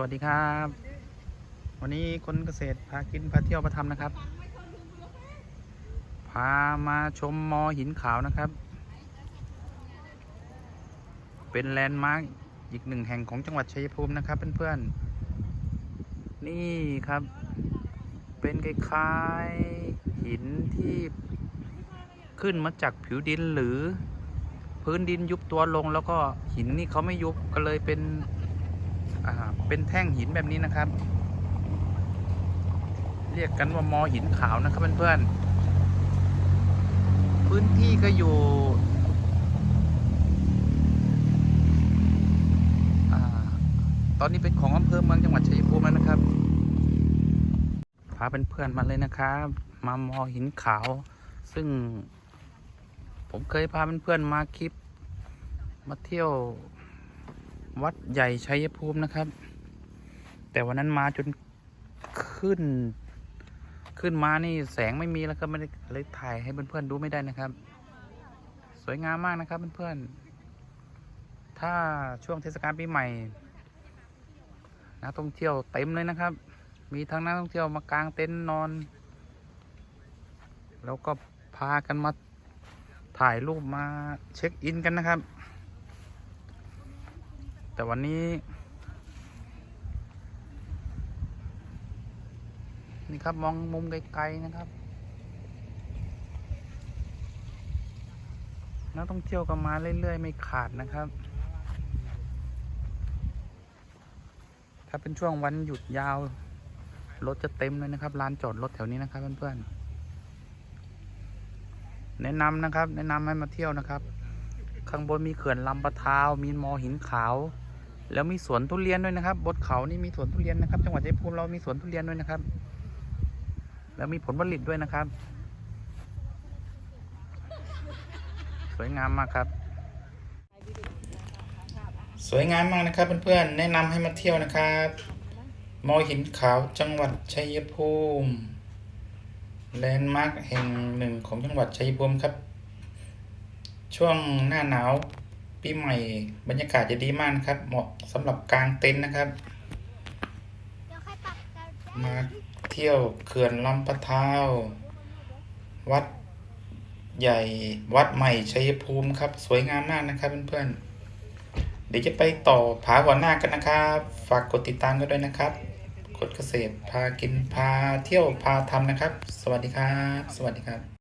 วัสดีครับ วันนี้คนเกษตรพากินพาเที่ยวพาทำนะครับ พามาชมมอหินขาวนะครับ เป็นแลนด์มาร์กอีกหนึ่งแห่งของจังหวัดชัยภูมินะครับเพื่อนๆนี่ครับ เป็นคล้ายๆหินที่ขึ้นมาจากผิวดินหรือพื้นดินยุบตัวลงแล้วก็หินนี่เขาไม่ยุบก็เลยเป็น เป็นแท่งหินแบบนี้นะครับ เรียกกันว่ามอหินขาวนะครับเพื่อนๆพื้นที่ก็อยู่อตอนนี้เป็นของอำเภอเมืองจังหวัดชัยภูมิแล้วนะครับ พาเป็นเพื่อนมาเลยนะครับ มามอหินขาว ซึ่ง ผมเคยพาเพื่อนมาคลิป มาเที่ยว วัดใหญ่ชัยภูมินะครับ แต่วันนั้นมาจนขึ้น ขึ้นมานี่แสงไม่มีแล้วก็ไม่ได้เลยถ่ายให้เพื่อนๆดูไม่ได้นะครับ สวยงามมากนะครับเพื่อนๆถ้าช่วงเทศกาลปีใหม่นักท่องเที่ยวเต็มเลยนะครับ มีทั้งนักท่องเที่ยวมากางเต็นท์นอน แล้วก็พากันมาถ่ายรูปมาเช็คอินกันนะครับ แต่วันนี้ นี่ครับมองมุมไกลๆนะครับ นักท่องเที่ยวก็มาเรื่อยๆ ไม่ขาดนะครับ ถ้าเป็นช่วงวันหยุดยาว รถจะเต็มเลยนะครับลานจอดรถแถวนี้นะครับเพื่อนๆแนะนำนะครับ แนะนำให้มาเที่ยวนะครับข้างบนมีเขื่อนลำปะทาว มีมอหินขาว แล้วมีสวนทุเรียนด้วยนะครับ บนเขานี่มีสวนทุเรียนนะครับ จังหวัดชัยภูมิเรามีสวนทุเรียนด้วยนะครับ แล้วมีผลผลิตด้วยนะครับ สวยงามมากครับ สวยงามมากนะครับเพื่อนๆแนะนำให้มาเที่ยวนะครับมอหินขาวจังหวัดชัยภูมิแลนด์มาร์คแห่งหนึ่งของจังหวัดชัยภูมิครับ ช่วงหน้าหนาว ปีใหม่บรรยากาศจะดีมากนะครับ เหมาะสำหรับกางเต็นท์นะครับ มาเที่ยวเขื่อนลำปะทาววัดใหญ่วัดใหม่ชัยภูมิครับ สวยงามมากนะครับเพื่อนๆ เดี๋ยวจะไปต่อผาหัวหน้ากันนะครับ ฝากกดติดตามกันด้วยนะครับกดเกษตรพากินพาเที่ยวพาทำนะครับ สวัสดีครับ สวัสดีครับ